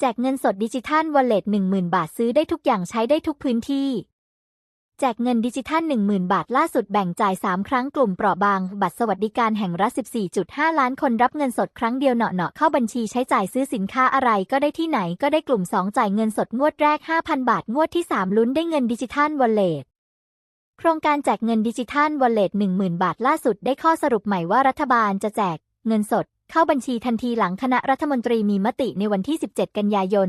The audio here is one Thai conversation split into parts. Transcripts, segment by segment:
แจกเงินสดดิจิทัลวอลเล็ต10,000 บาทซื้อได้ทุกอย่างใช้ได้ทุกพื้นที่ แจกเงินดิจิทัล10,000 บาทล่าสุดแบ่งจ่าย 3 ครั้งกลุ่มเปราะบาง บัตรสวัสดิการแห่งรัฐ 14.5 ล้านคนรับเงินสดครั้งเดียวเหนาะๆเข้าบัญชีใช้จ่ายซื้อสินค้าอะไรก็ได้ที่ไหนก็ได้กลุ่ม 2 จ่ายเงินสดงวดแรก 5,000 บาทงวดที่ 3 ลุ้นได้เงินดิจิทัลวอลเล็ตโครงการแจกเงินดิจิทัลวอลเล็ต10,000 บาทล่าสุดได้ข้อสรุปใหม่ว่ารัฐบาลจะแจกเงินสด เข้าบัญชีทันทีหลังคณะรัฐมนตรีมีมติในวันที่ 17 กันยายน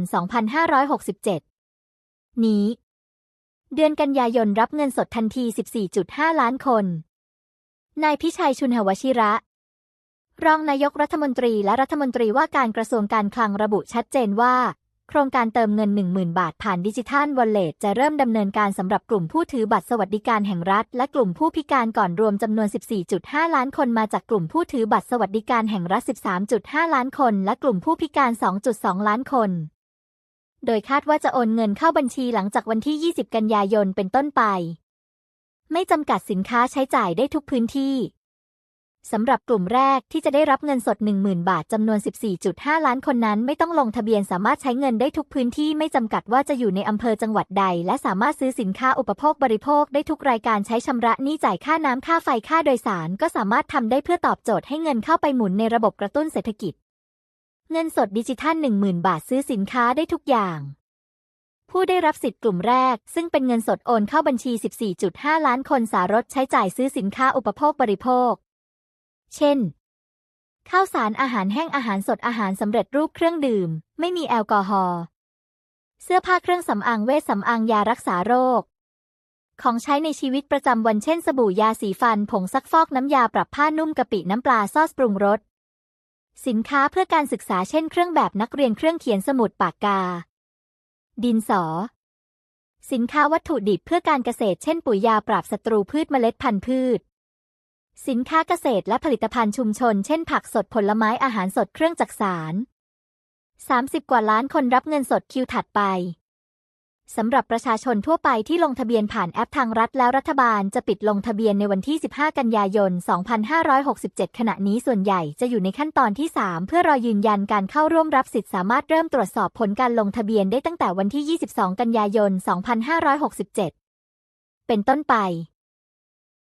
2567 นี้ เดือนกันยายนรับเงินสดทันที 14.5 ล้านคน นายพิชัยชุนหวชิระ รองนายกรัฐมนตรีและรัฐมนตรีว่าการกระทรวงการคลังระบุชัดเจนว่า โครงการเติมเงิน 10,000 บาทผ่านดิจิทัลวอลเล็ตจะเริ่มดำเนินการสำหรับกลุ่มผู้ถือบัตรสวัสดิการแห่งรัฐ และกลุ่มผู้พิการก่อนรวมจำนวน 14.5 ล้านคนมาจากกลุ่มผู้ถือบัตรสวัสดิการแห่งรัฐ 13.5 ล้านคน และกลุ่มผู้พิการ 2.2 ล้านคน โดยคาดว่าจะโอนเงินเข้าบัญชีหลังจากวันที่ 20 กันยายนเป็นต้นไป ไม่จำกัดสินค้าใช้จ่ายได้ทุกพื้นที่ สำหรับกลุ่มแรกที่จะได้รับเงินสด 10,000 บาทจำนวน 14.5 ล้านคนนั้นไม่ต้องลงทะเบียนสามารถใช้เงินได้ทุกพื้นที่ไม่จำกัดว่าจะอยู่ในอำเภอจังหวัดใด และสามารถซื้อสินค้าอุปโภคบริโภคได้ทุกรายการใช้ชำระหนี้จ่ายค่าน้ำค่าไฟค่าโดยสาร ก็สามารถทำได้เพื่อตอบโจทย์ให้เงินเข้าไปหมุนในระบบกระตุ้นเศรษฐกิจ เงินสดดิจิทัล 10,000 บาทซื้อสินค้าได้ทุกอย่างผู้ได้รับสิทธิ์กลุ่มแรก ซึ่งเป็นเงินสดโอนเข้าบัญชี 14.5 ล้านคนสารถใช้จ่ายซื้อสินค้าอุปโภคบริโภค เช่น ข้าวสารอาหารแห้งอาหารสดอาหารสำเร็จรูปเครื่องดื่ม ไม่มีแอลกอฮอล์ เสื้อผ้าเครื่องสำอางเวชสำอางยารักษาโรค ของใช้ในชีวิตประจำวันเช่น สบู่ยาสีฟัน ผงซักฟอกน้ำยาปรับผ้านุ่มกะปิน้ำปลาซอสปรุงรส สินค้าเพื่อการศึกษาเช่น เครื่องแบบนักเรียนเครื่องเขียนสมุดปากกา ดินสอสินค้าวัตถุดิบเพื่อการเกษตรเช่นปุ๋ยยาปราบศัตรูพืชเมล็ดพันธุ์พืช สินค้าเกษตรและผลิตภัณฑ์ชุมชน เช่น ผักสดผลไม้อาหารสดเครื่องจักสาร 30 กว่าล้านคนรับเงินสดคิวถัดไปสำหรับประชาชนทั่วไปที่ลงทะเบียนผ่านแอปทางรัฐแล้วรัฐบาลจะปิดลงทะเบียนในวันที่ 15 กันยายน 2567 ขณะนี้ส่วนใหญ่จะอยู่ในขั้นตอนที่ 3 เพื่อรอยืนยันการเข้าร่วมรับสิทธิ์สามารถเริ่มตรวจสอบผลการลงทะเบียนได้ตั้งแต่วันที่ 22 กันยายน 2567 เป็นต้นไป